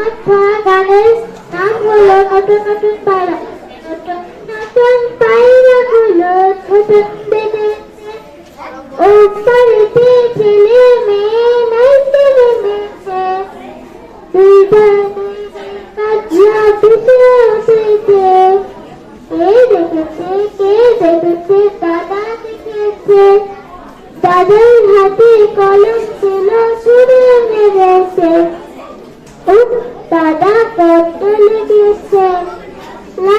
কথা গানের নাম হলো নতুন নতুন পায়রা নতুন নতুন পায়রাগুলো ছোট বেঁধে ও পারেতে ছেলে মেয়ে। নাইতে নেমেছে দুই ভাই কাজিয়া পিছে উঠেছে কে দেখেছে কে দেখেছে দাদা দেখেছে দাদার হাতে কলম ছিল ছুড়ে মেরেছে పద పొద్దులు తీసే. నా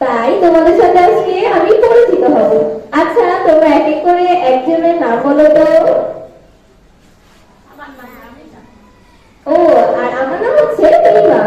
তাই তোমাদের সাথে আজকে আমি পরিচিত হব। আচ্ছা তোমরা এক এক করে একজনের নাম বলো তো। ও আর আমার নাম হচ্ছে রিমা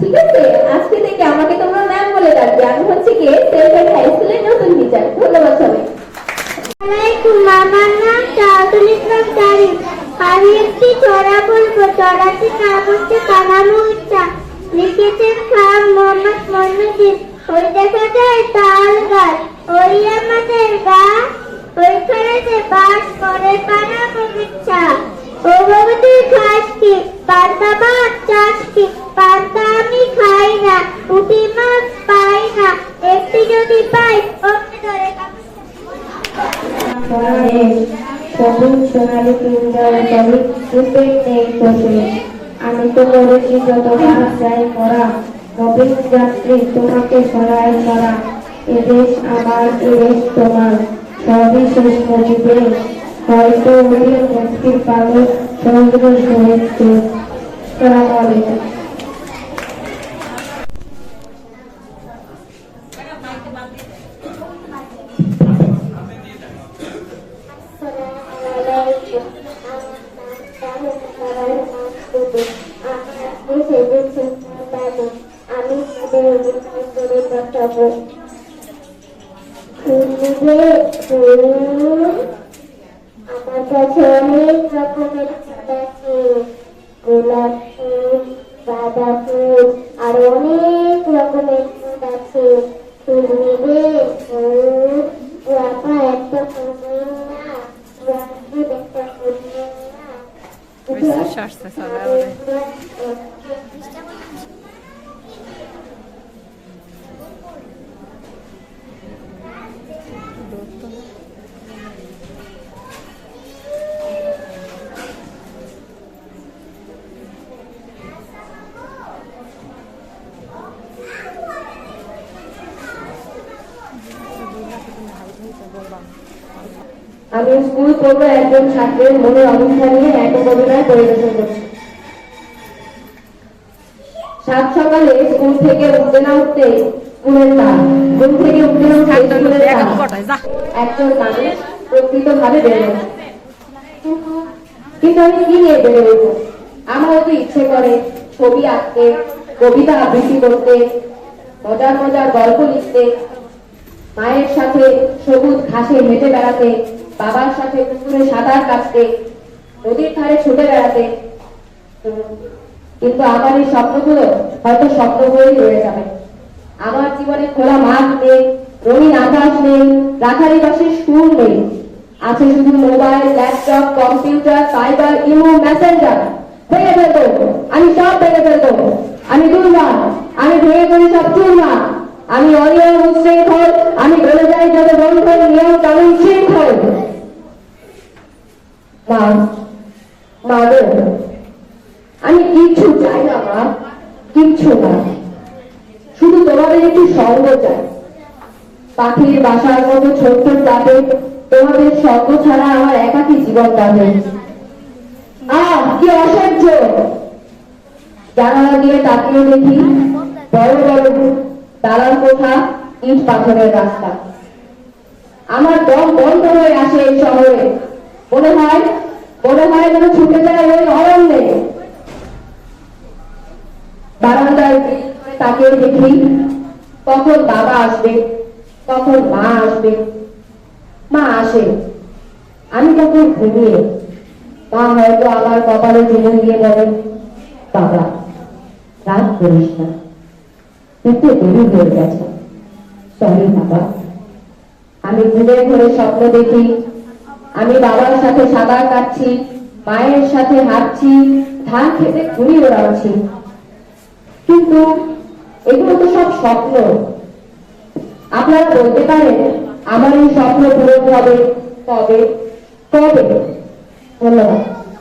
ঠিক আছে আজকে থেকে আমাকে তোমরা ম্যাম বলে ডাকবে। আমি হচ্ছে কি সেলফেড হাই স্কুলের নতুন টিচার ধন্যবাদ সবাই আমার নাম চাঁদুল ইসলাম আমি একটি চড়া বলব। চড়াটি নাম হচ্ছে কানামু ইচ্ছা লিখেছেন খান মোহাম্মদ মইনুদ্দিন দেখা যায় তাল গাছ? ওই আমাদের গাছ ওইখানে বাস করে কানামু ইচ্ছা ও তুই খাস কি? পান্তা মাছ চাষ কি? পান্তা আমি খাই না উঠি মাছ পাই না। একটি যদি পাই ওকে ধরে সবুজ সোনালি কিংবার তবে রূপের নেই আমি তো করেছি যত যাই মরা। নবীন যাত্রী তোমাকে সরায় মরা এদেশ আমার এদেশ তোমার সবই শেষ করিবে হয়তো উড়িয়ে মুক্তির পাবে সমুদ্র সহিত সালাম আলাইকুম আমি পাঠাবো আমার কাছে অনেক রকমের ফুল আছে গোলাপ ফুল গাঁদা ফুল আর অনেক রকমের ফুল আছে ফুল নেবে ফুল একটা আমি স্কুল পড়ব একজন ছাত্রের মনের অবস্থা নিয়ে এক কবিতায় পরিবেশন করছি। সাত সকালে স্কুল থেকে উঠতে না উঠতে স্কুলের তার ঘুম থেকে উঠতে না উঠতে স্কুলের তার একজন মানুষ প্রকৃত ভাবে বেড়ে কিন্তু আমি কি নিয়ে বেড়ে উঠবো আমারও তো ইচ্ছে করে ছবি আঁকতে কবিতা আবৃত্তি করতে মজার মজার গল্প লিখতে মায়ের সাথে সবুজ ঘাসে হেঁটে বেড়াতে বাবার সাথে পুকুরে সাঁতার কাটতে, নদীর ধারে ছুটে বেড়াতে কিন্তু আমার এই স্বপ্নগুলো হয়তো স্বপ্ন হয়েই রয়ে যাবে। আমার জীবনে খোলা মাঠ নেই, রঙিন আকাশ নেই রাখারি বাসের সুর নেই। আছে শুধু mobile, laptop, computer cyber Imo, messenger. ভেঙে ফেলতো আমি সব ভেঙে ফেলতো আমি দুর্বল। আমি ভেঙে করি সব চুরমা আমি অনিয়ম উচ্ছৃঙ্খল আমি বলে যাই যত বন্ধন নিয়ম কানুন শৃঙ্খল মা মা গো, আমি কিচ্ছু চাই না মা কিচ্ছু না শুধু তোমাদের সঙ্গ চাই। পাখির বাসার মতো ছোট্ট যাবে তোমাদের সঙ্গ ছাড়া আমার একাকী জীবন কাটে। আহ অসহ্য! জানালা দিয়ে তাকিয়ে দেখি বড় বড় দালান কোঠা, ইট পাথরের রাস্তা। আমার দম বন্ধ হয়ে আসে এই শহরে। মনে হয় মনে হয় যেন ছুটে যায় ওই অরণ্যে। বারান্দায় তাকিয়ে দেখি কখন বাবা আসবে কখন মা আসবে। মা আসে। আমি তখন ঘুমিয়ে, মা হয়তো আমার কপালে চুমু দিয়ে বলেন বাবা, রাগ করিস না। কিন্তু দেরি হয়ে গেছে। সরি বাবা। আমি ঘুরে ঘুরে স্বপ্ন দেখি। আমি বাবার সাথে সাঁতার কাটছি, মায়ের সাথে হাঁটছি ধান খেতে ঘুরি ওড়াচ্ছি কিন্তু এগুলো তো সব স্বপ্ন। আপনারা বলতে পারেন, আমার এই স্বপ্ন পূরণ হবে কবে? কবে? ধন্যবাদ।